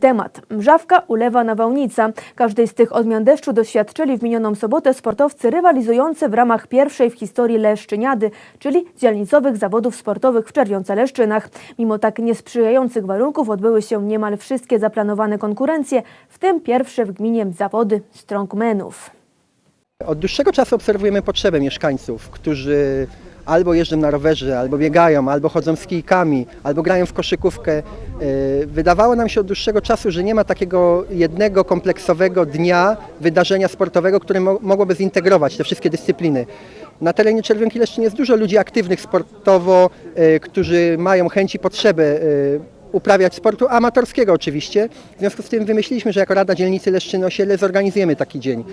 Temat. Mrzawka, ulewa, nawałnica. Każdej z tych odmian deszczu doświadczyli w minioną sobotę sportowcy rywalizujący w ramach pierwszej w historii Leszczyniady, czyli dzielnicowych zawodów sportowych w Czerwionce-Leszczynach. Mimo tak niesprzyjających warunków odbyły się niemal wszystkie zaplanowane konkurencje, w tym pierwsze w gminie zawody strongmenów. Od dłuższego czasu obserwujemy potrzebę mieszkańców, którzy albo jeżdżą na rowerze, albo biegają, albo chodzą z kijkami, albo grają w koszykówkę. E, Wydawało nam się od dłuższego czasu, że nie ma takiego jednego kompleksowego dnia wydarzenia sportowego, które mo- mogłoby zintegrować te wszystkie dyscypliny. Na terenie Czerwionki Leszczyn jest dużo ludzi aktywnych sportowo, e, którzy mają chęć i potrzebę e, uprawiać sportu amatorskiego oczywiście. W związku z tym wymyśliliśmy, że jako Rada Dzielnicy Leszczyny Osiele zorganizujemy taki dzień.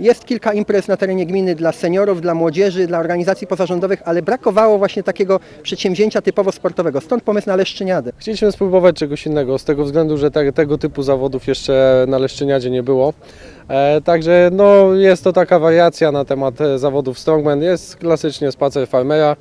Jest kilka imprez na terenie gminy dla seniorów, dla młodzieży, dla organizacji pozarządowych, ale brakowało właśnie takiego przedsięwzięcia typowo sportowego. Stąd pomysł na Leszczyniadę. Chcieliśmy spróbować czegoś innego, z tego względu, że te, tego typu zawodów jeszcze na Leszczyniadzie nie było. E, także no, jest to taka wariacja na temat e, zawodów strongman. Jest klasycznie spacer farmera,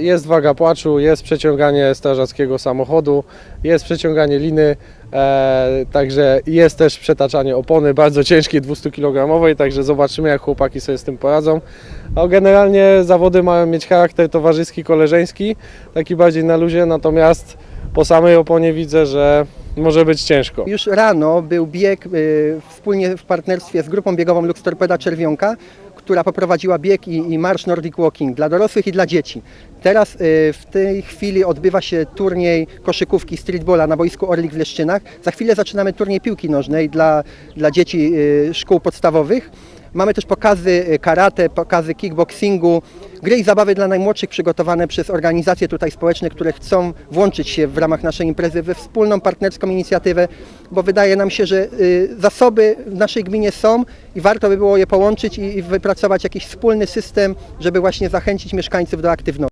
jest waga płaczu, jest przeciąganie strażackiego samochodu, jest przeciąganie liny, e, także jest też przetaczanie opony bardzo ciężkiej 200 kg, także zobaczymy jak chłopaki sobie z tym poradzą. A generalnie zawody mają mieć charakter towarzyski, koleżeński, taki bardziej na luzie, natomiast po samej oponie widzę, że może być ciężko. Już rano był bieg y, wspólnie w partnerstwie z grupą biegową Lux Torpeda Czerwionka, która poprowadziła bieg i, i marsz Nordic Walking dla dorosłych i dla dzieci. Teraz y, w tej chwili odbywa się turniej koszykówki streetballa na boisku Orlik w Leszczynach. Za chwilę zaczynamy turniej piłki nożnej dla, dla dzieci y, szkół podstawowych. Mamy też pokazy y, karate, pokazy kickboxingu, gry i zabawy dla najmłodszych przygotowane przez organizacje tutaj społeczne, które chcą włączyć się w ramach naszej imprezy we wspólną partnerską inicjatywę, bo wydaje nam się, że y, zasoby w naszej gminie są i warto by było je połączyć i i wypracować jakiś wspólny system, żeby właśnie zachęcić mieszkańców do aktywności.